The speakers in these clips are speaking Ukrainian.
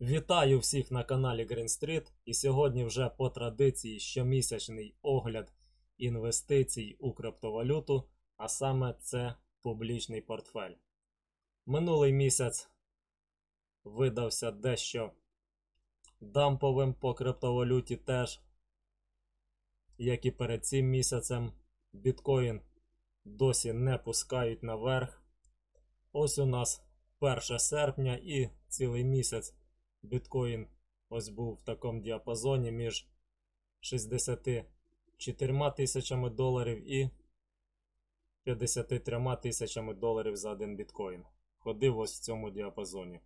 Вітаю всіх на каналі Green Street і сьогодні вже по традиції щомісячний огляд інвестицій у криптовалюту, а саме це публічний портфель. Минулий місяць видався дещо дамповим по криптовалюті теж, як і перед цим місяцем. Біткоін досі не пускають наверх. Ось у нас 1 серпня і цілий місяць біткоін ось був в такому діапазоні між 64 тисячами доларів і 53 тисячами доларів за один біткоін. Ходив ось в цьому діапазоні.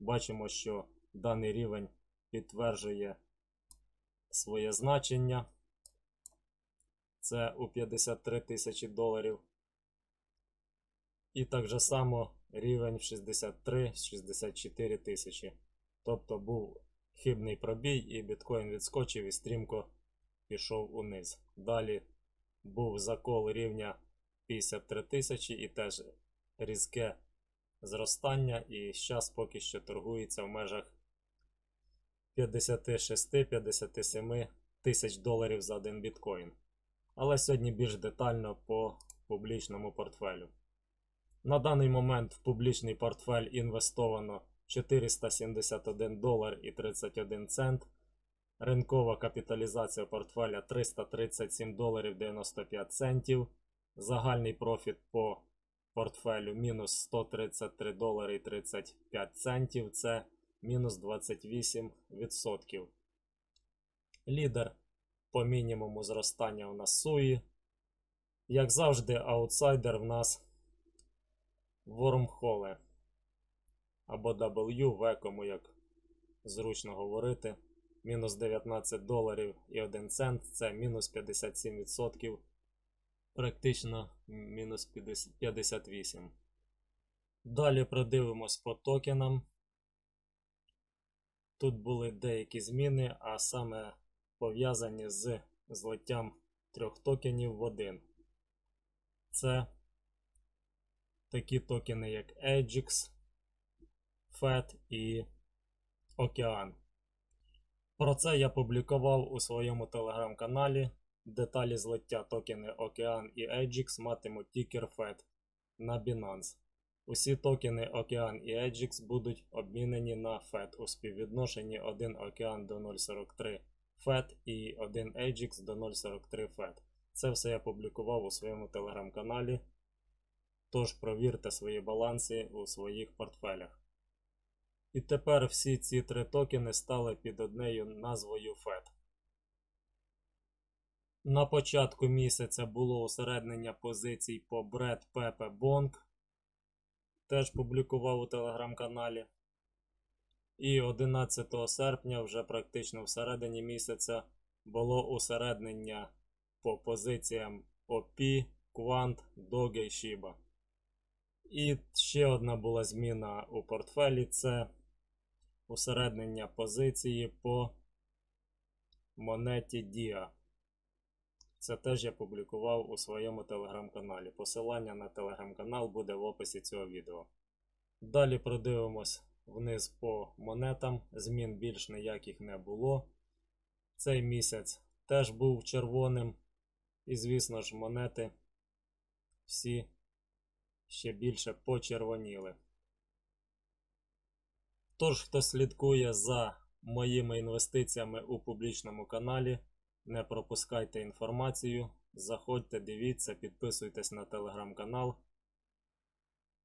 Бачимо, що даний рівень підтверджує своє значення. Це у 53 тисячі доларів. І так же само рівень в 63-64 тисячі. Тобто був хибний пробій, і біткоін відскочив і стрімко пішов униз. Далі був закол рівня 53 тисячі і теж різке зростання. І зараз поки що торгується в межах 56-57 тисяч доларів за один біткоін. Але сьогодні більш детально по публічному портфелю. На даний момент в публічний портфель інвестовано 471 долар і 31 цент. Ринкова капіталізація портфеля 337 доларів 95 центів. Загальний профіт по портфелю мінус 133 долари і 35 центів. Це мінус 28%. Лідер по мінімуму зростання у нас Суї. Як завжди, аутсайдер в нас Вормхоле або W, кому як зручно говорити. Мінус 19 доларів і 1 цент це мінус 57%. Практично мінус 58. Далі продивимось по токенам. Тут були деякі зміни, а саме пов'язані з злиттям трьох токенів в один. Це такі токени, як Ajax, FED і Океан. Про це я публікував у своєму телеграм-каналі. Деталі злиття токени Океан і Ajax матимуть тікер FED на Binance. Усі токени Океан і Ajax будуть обмінені на FED у співвідношенні 1 Океан до 0,43 FED і 1 Ajax до 0,43 FED. Це все я публікував у своєму телеграм-каналі. Тож провірте свої баланси у своїх портфелях. І тепер всі ці три токени стали під однею назвою FED. На початку місяця було усереднення позицій по Bread Pepe Bong. Теж публікував у телеграм-каналі. І 11 серпня, вже практично всередині місяця, було усереднення по позиціям OP, Quant, Doge і Shiba. І ще одна була зміна у портфелі це усереднення позиції по монеті DIA. Це теж я публікував у своєму телеграм-каналі. Посилання на телеграм-канал буде в описі цього відео. Далі продивимось вниз по монетам. Змін більш ніяких не було. Цей місяць теж був червоним. І, звісно ж, монети всі ще більше почервоніли. Тож, хто слідкує за моїми інвестиціями у публічному каналі, не пропускайте інформацію. Заходьте, дивіться, підписуйтесь на телеграм-канал.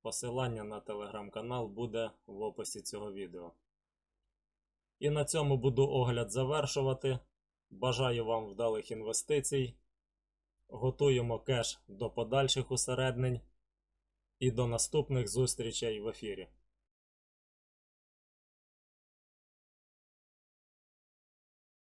Посилання на телеграм-канал буде в описі цього відео. І на цьому буду огляд завершувати. Бажаю вам вдалих інвестицій. Готуємо кеш до подальших усереднень. І до наступних зустрічей в ефірі.